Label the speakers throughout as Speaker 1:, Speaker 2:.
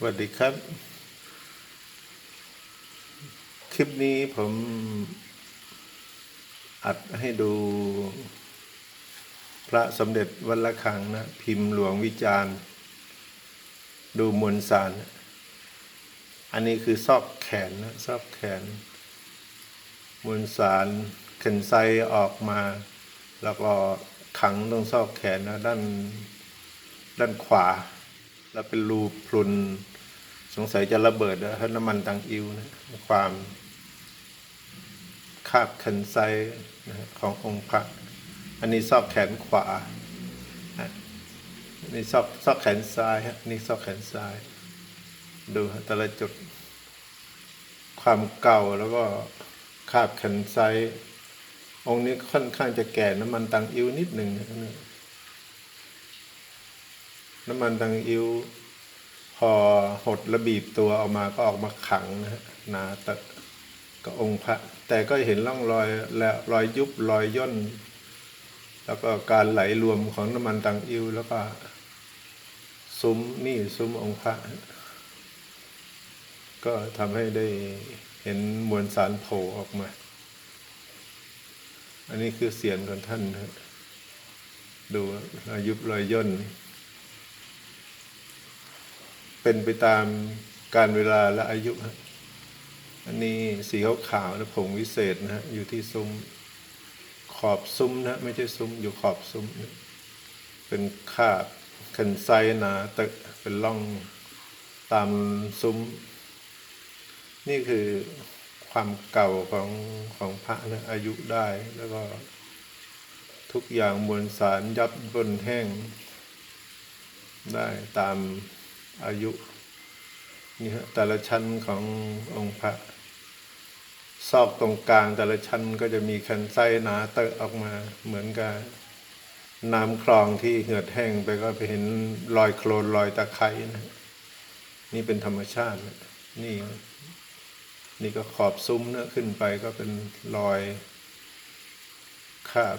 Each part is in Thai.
Speaker 1: สวัสดีครับ คลิปนี้ผมอัดให้ดู พระสมเด็จวัดละคังนะ พิมพ์หลวงวิจารณ์ ดูมวลสาร อันนี้คือซอกแขนนะซอกแขน มวลสารเข็นไซออกมา แล้วก็ขังตรงซอกแขนนะด้านด้านขวา แล้วเป็นรูพรุน สงสัยจะระเบิดนะเพราน้ำมันตังอิวนะความคาบคันไซนะขององค์พระ อันนี้ซอกแขนขวาอันนี้ซอกซอกแขนซ้ายฮะนี่ซอกแขนซ้าย ดูแต่ละจุด ความเก่าแล้วก็คาบแขนไซองค์นี้ค่อนข้างจะแก่น้ำมันตังอิวนิดหนึ่งนะ น้ำมันตังอิวพอหดระบีบตัวออกมาก็ออกมาขังนะฮะหนาตะก็องค์พระ แต่ก็เห็นร่องรอยและรอยยุบรอยย่น แล้วก็การไหลรวมของน้ำมันตังอิวแล้วก็ ซุ้มนี่ซุ้มองค์พระ ก็ทำให้ได้เห็นมวลสารโผล่ออกมา อันนี้คือเสียงของท่านนะดูรอยยุบรอยย่น เป็นไปตามการเวลาและอายุฮะอันนี้สีขาวๆนะผงวิเศษนะฮะอยู่ที่ซุ้มขอบซุ้มนะ ไม่ใช่ซุ้มอยู่ขอบซุ้มนะเป็นคาบคันไซหนาตะเป็นร่องตามซุ้ม นี่คือความเก่าของของพระนะอายุได้แล้วก็ทุกอย่างมวลสารยับบนแห้งได้ตาม อายุนี่ฮะแต่ละชั้นขององค์พระซอกตรงกลางแต่ละชั้นก็จะมีคันไส้หนาเตอะออกมาเหมือนกับน้ำคลองที่เหือดแห้งไปก็ไปเห็นรอยโคลนรอยตะไคร้นะ นี่เป็นธรรมชาตินะนี่ นี่ก็ขอบซุ้มเนะขึ้นไปก็เป็นรอยคาบ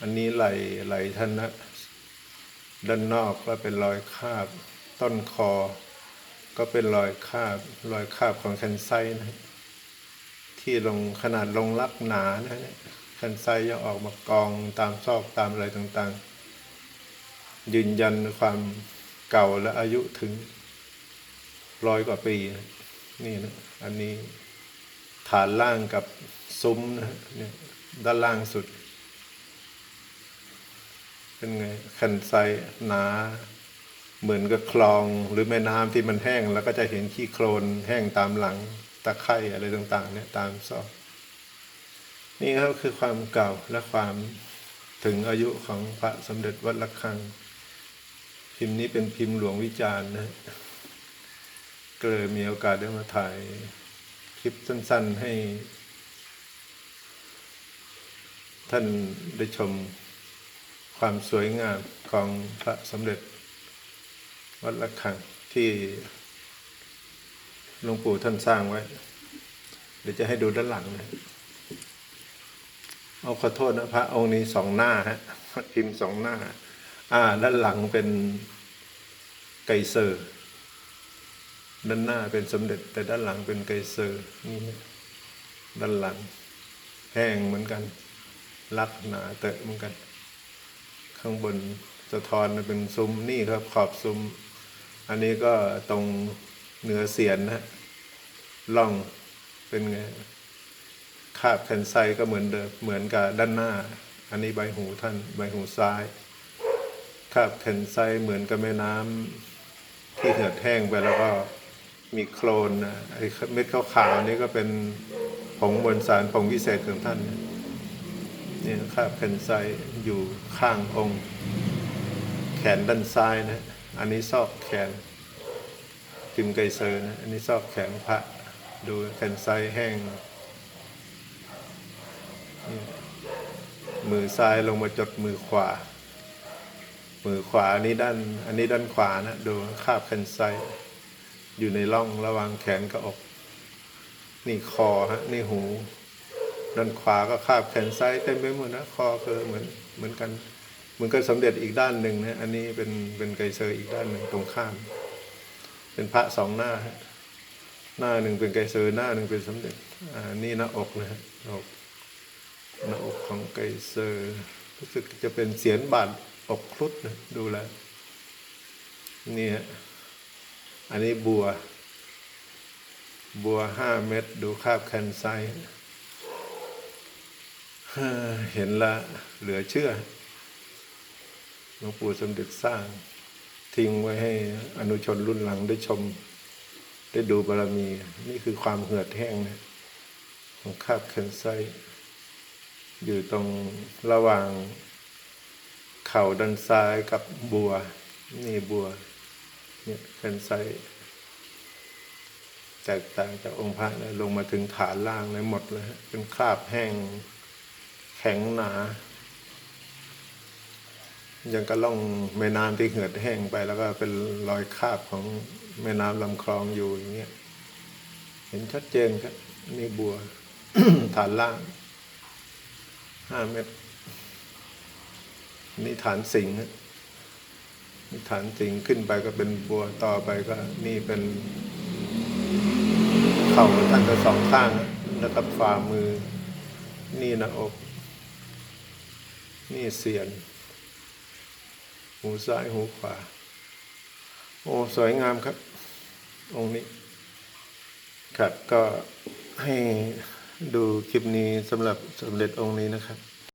Speaker 1: อันนี้ไหลไหลท่านนะ ด้านนอกก็เป็นรอยคาบ ต้นคอ ก็เป็นรอยคาบ รอยคาบของคันไซนะที่ลงขนาดลงลักหนานะเนี่ยคันไซยังออกมากองตามซอกตามอะไรต่างๆ ยืนยันความเก่าและอายุถึงร้อยกว่าปีนะนี่นะอันนี้ฐานล่างกับซุ้มนะเนี่ยด้านล่างสุด เป็นไงคันไซหนา เหมือนกับคลองหรือแม่น้ำที่มันแห้ง แล้วก็จะเห็นขี้โคลนแห้งตามหลังตะไคร่อะไรต่างๆ เนี่ยตามซอกนี่ครับคือความเก่าและความถึงอายุของพระสมเด็จวัดระฆัง พิมพ์นี้เป็นพิมพ์หลวงวิจารณ์นะก็เลยมีโอกาสได้มาถ่ายคลิปสั้น ๆให้ ท่านได้ชม ความสวยงามของพระสมเด็จ วัดระฆังที่หลวงปู่ท่านสร้างไว้ เดี๋ยวจะให้ดูด้านหลังนะเอาขอโทษนะพระองค์นี้สองหน้าฮะพิมพ์สองหน้า อ่า ด้านหลังเป็นไกเซอร์ด้านหน้าเป็นสมเด็จ แต่ด้านหลังเป็นไกเซอร์นี่ด้านหลัง แห้งเหมือนกันรักหนาเตอะเหมือนกัน ข้างบนสะท้อนเป็นซุ้มนี่ครับขอบซุ้ม อันนี้ก็ตรงเหนือเสียนนะล่องเป็นไงคาบแขนไซก็เหมือนเดิมเหมือนกับด้านหน้า อันนี้ใบหูท่านใบหูซ้ายคาบแขนไซเหมือนกับแม่น้ำที่เหือดแห้งไปแล้วก็มีโคลนนะไอ้เม็ดขาวๆนี่ก็เป็นผงบนสารผงวิเศษของท่านนะ นี่คาบแขนไซอยู่ข้างองค์ แขนด้านซ้ายนะ อันนี้ซอกแขนพิมไกเซอร์นะ อันนี้ซอกแขนพระ ดูแขนซ้ายแห้ง มือซ้ายลงมาจดมือขวา มือขวาอันนี้ด้าน อันนี้ด้านขวานะ ดูคาบแขนซ้ายอยู่ในร่องระหว่างแขนกับอก นี่คอฮะ นี่หู ด้านขวาก็คาบแขนซ้ายเต็มไปหมดนะคอคือเหมือนเหมือนกันเหมือนกับสมเด็จอีกด้านหนึ่งนะอันนี้เป็นเป็นไกเซอร์อีกด้านหนึ่งตรงข้าม เป็นพระสองหน้าหน้าหนึ่งเป็นไกเซอร์หน้าหนึ่งเป็นสมเด็จอ่านี่หน้าอกนะฮะหน้าอกหน้าอกของไกเซอร์รู้สึกจะเป็นเสียนบาทอกครุฑนะดูแลนี่ฮะอันนี้บัว บัวห้าเม็ดดูคาบแคนไซ เห็นละเหลือเชื่อหลวงปู่สมเด็จสร้าง ทิ้งไว้ให้อนุชนรุ่นหลังได้ชม ได้ดูบารมี นี่คือความเหือดแห้งนะของคาบแคนไซต์อยู่ตรงระหว่าง เข่าด้านซ้ายกับบัว นี่บัว เนี่ยแคนไซต์แตกต่างจากองค์พระนะลงมาถึงฐานล่างเลยหมดเลยเป็นคราบแห้ง ข็งหนา ยังกระล่องแม่น้ำที่เหือดแห้งไปแล้วก็เป็นรอยคาบของแม่น้ำลำคลองอยู่อย่างเงี้ย เห็นชัดเจนครับ นี่บัว ฐานล่างห้าเมตร นี่ฐานสิงห์นี่ฐานสิงห์ขึ้นไปก็เป็นบัวต่อไปก็ นี่เป็น เข่าท่านทั้งสองข้างแล้วก็ฝ่ามือ นี่หน้าอก นี่เสียน หูซ้ายหูขวา โอ้ สวยงามครับ องค์นี้ ครับก็ให้ดูคลิปนี้สำหรับสมเด็จองค์นี้นะครับ